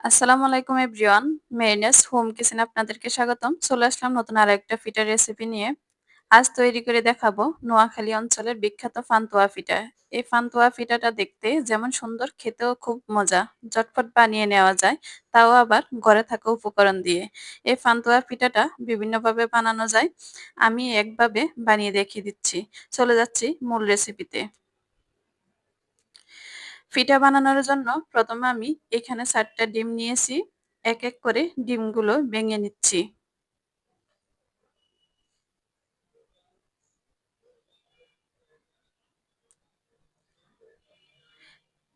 আসসালামু আলাইকুম everyone. মেরিনেস home কিচেনে আপনাদেরকে স্বাগতম। চলে আসলাম নতুন আরেকটা পিঠার রেসিপি নিয়ে। আজ তৈরি করে দেখাবো নোয়াখালী অঞ্চলের বিখ্যাত পান্তুয়া পিঠা। এই পান্তুয়া পিঠাটা দেখতে যেমন সুন্দর, খেতেও খুব মজা। ঝটপট বানিয়ে নেওয়া যায়, তাও আবার ঘরে থাকা উপকরণ দিয়ে। এই পান্তুয়া পিঠাটা বিভিন্নভাবে বানানো যায়। আমি একভাবে বানিয়ে দেখিয়ে দিচ্ছি। চলে যাচ্ছি মূল রেসিপিতে। পিঠা বানানোর জন্য প্রথমে আমি এখানে চারটা ডিম নিয়েছি। এক এক করে ডিমগুলো ভেঙে নিচ্ছি।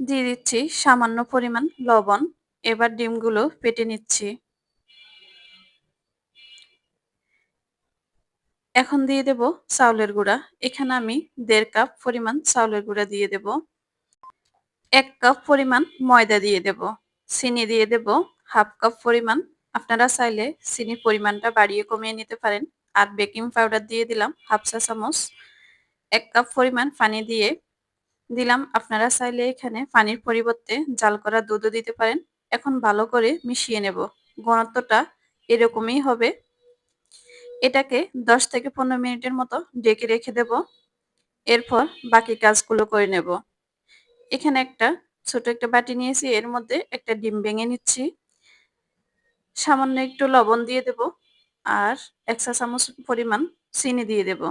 দিয়ে দিচ্ছি সামান্য পরিমাণ লবণ। এবার ডিমগুলো পেটে নিচ্ছি। এখন দিয়ে দেব চাউলের গুঁড়া। এখানে আমি দেড় কাপ পরিমাণ চাউলের গুঁড়া দিয়ে দেব। এক কাপ পরিমাণ ময়দা দিয়ে দেব, চিনি দিয়ে দেব, হাফ কাপ পরিমাণ। আপনারা চাইলে চিনির পরিমাণটা বাড়িয়ে কমিয়ে নিতে পারেন। আর বেকিং পাউডার দিয়ে দিলাম হাফ চা চামচ। এক কাপ পরিমাণ পানি দিয়ে দিলাম। আপনারা চাইলে এখানে পানির পরিবর্তে জাল করা দুধও দিতে পারেন। এখন ভালো করে মিশিয়ে নেব। ঘনত্বটা এরকমই হবে। এটাকে দশ থেকে পনেরো মিনিটের মতো ডেকে রেখে দেব। এরপর বাকি কাজগুলো করে নেব। এখানে একটা ছোট একটা বাটি নিয়েছি, এর মধ্যে একটা ডিম ভেঙে নিচ্ছি। সামান্য একটু লবণ দিয়ে দেব আর এক চা চামচ পরিমাণ চিনি দিয়ে দেব।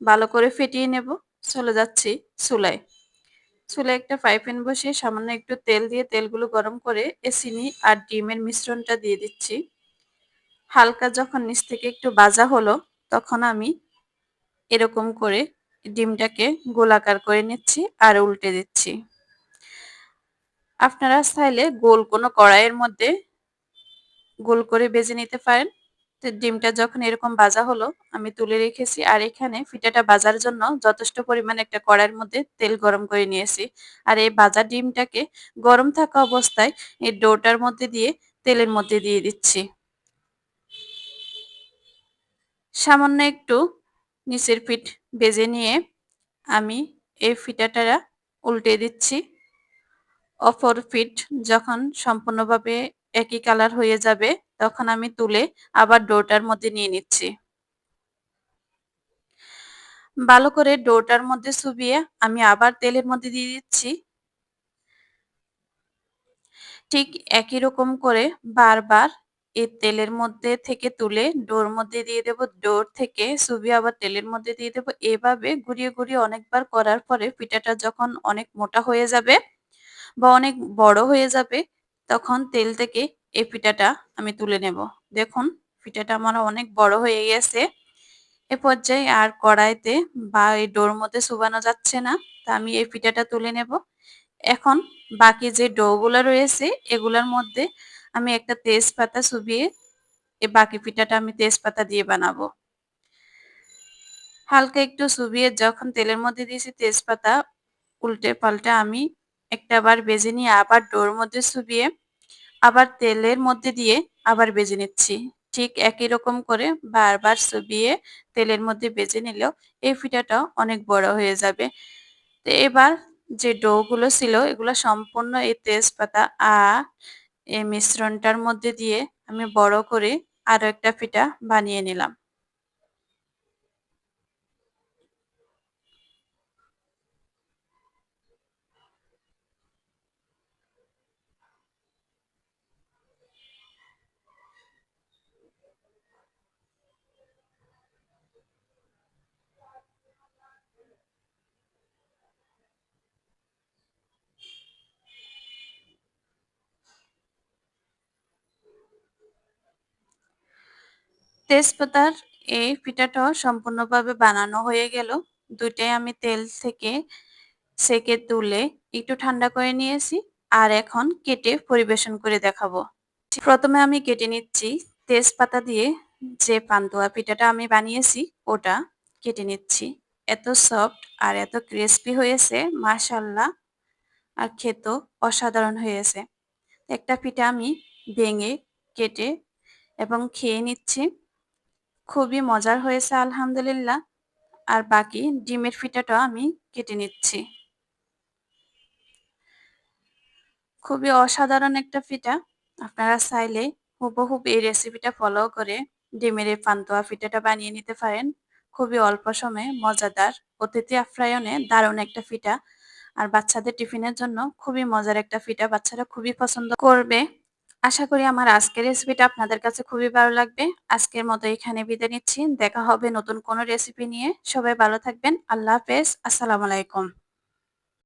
ভালো করে ফেটিয়ে নেব, চলে যাচ্ছি চুলায়। চুলায় একটা ফ্রাই প্যান বসিয়ে সামান্য একটু তেল দিয়ে তেলগুলো গরম করে এ চিনি আর ডিমের মিশ্রণটা দিয়ে দিচ্ছি। হালকা যখন নিচ থেকে একটু বাজা হলো, তখন আমি এরকম করে ডিমটাকে গোলাকার করে নিচ্ছি আর উল্টে দিচ্ছি। আপনারা চাইলে গোল কোনো কড়াইয়ের মধ্যে গোল করে বেজে নিতে পারেন। ডিমটা যখন এরকম ভাজা হলো, আমি তুলে রেখেছি আর এখানে ফিটাটা ভাজার জন্য যথেষ্ট পরিমাণে একটা কড়াইয়ের মধ্যে তেল গরম করে নিয়েছি। আর এই ভাজা ডিমটাকে গরম থাকা অবস্থায় এই ডোটার মধ্যে দিয়ে তেলের মধ্যে দিয়ে দিচ্ছি। সামান্য একটু নিচের ফিট বেজে নিয়ে আমি এই ফিটাটা উল্টে দিচ্ছি। অপর ফিট যখন সম্পূর্ণভাবে একই কালার হয়ে যাবে, তখন আমি তুলে আবার ডোটার মধ্যে নিয়ে নিচ্ছি। ভালো করে ডোটার মধ্যে চুবিয়ে আমি আবার তেলের মধ্যে দিয়ে দিচ্ছি। ঠিক একই রকম করে বারবার এই তেলের মধ্যে থেকে তুলে ডোর মধ্যে দিয়ে দেব। ডোর থেকে চুবিয়ে আবার তেলের মধ্যে দিয়ে দেব। এভাবে ঘুরিয়ে ঘুরিয়ে অনেকবার করার পরে পিঠাটা যখন অনেক মোটা হয়ে যাবে বা অনেক বড় হয়ে যাবে, তখন তেল থেকে এই পিঠাটা আমি তুলে নেব। দেখুন, পিঠাটা আমার অনেক বড় হয়ে গেছে। এ পর্যায়ে আর কড়াইতে বা এই ডোর মধ্যে শুবানো যাচ্ছে না, তা আমি এই পিঠাটা তুলে নেব। এখন বাকি যে ডোগুলো রয়েছে, এগুলোর মধ্যে আমি একটা তেজপাতা চুবিয়ে এই বাকি পিঠাটা আমি তেজপাতা দিয়ে বানাবো। হালকা একটু চুবিয়ে যখন তেলের মধ্যে দিয়েছি তেজপাতা, উল্টে পাল্টে আমি একটা বার বেজে নিয়ে আবার ডোর মধ্যে চুবিয়ে আবার তেলের মধ্যে দিয়ে আবার বেজে নিচ্ছি। ঠিক একই রকম করে বারবার চুবিয়ে তেলের মধ্যে বেজে নিলেও এই ফিটাটাও অনেক বড় হয়ে যাবে। তো এবার যে ডোগুলো ছিল, এগুলো সম্পূর্ণ এই তেজপাতা আর এই মিশ্রণটার মধ্যে দিয়ে আমি বড় করে আরও একটা পিঠা বানিয়ে নিলাম। তেজপাতার এই পিঠাটাও সম্পূর্ণভাবে বানানো হয়ে গেল। দুইটাই আমি তেল থেকে সেকে তুলে একটু ঠান্ডা করে নিয়েছি আর এখন কেটে পরিবেশন করে দেখাবো। প্রথমে আমি কেটে নিচ্ছি তেজপাতা দিয়ে যে পান্তুয়া পিঠাটা আমি বানিয়েছি, ওটা কেটে নিচ্ছি। এত সফট আর এত ক্রিস্পি হয়েছে মাশাল্লাহ আর খেতেও অসাধারণ হয়েছে। একটা পিঠা আমি ভেঙে কেটে এবং খেয়ে নিচ্ছি। খুবই মজার হয়েছে, আলহামদুলিল্লাহ। আর বাকি ডিমের ফিটাটাও আমি কেটে নিচ্ছি। খুবই অসাধারণ একটা ফিটা। আপনারা চাইলে হুবহুব এই রেসিপিটা ফলো করে ডিমের এই পান্তুয়া পিঠাটা বানিয়ে নিতে পারেন। খুবই অল্প সময়ে মজাদার অতিথি আপ্যায়নে দারুণ একটা পিঠা আর বাচ্চাদের টিফিনের জন্য খুবই মজার একটা ফিটা, বাচ্চারা খুবই পছন্দ করবে। আশা করি আমার আজকের রেসিপিটা আপনাদের কাছে খুবই ভালো লাগবে। আজকের মতো এখানে বিদায় নিচ্ছি। দেখা হবে নতুন কোনো রেসিপি নিয়ে। সবাই ভালো থাকবেন। আল্লাহ হাফেজ। আসসালামু আলাইকুম।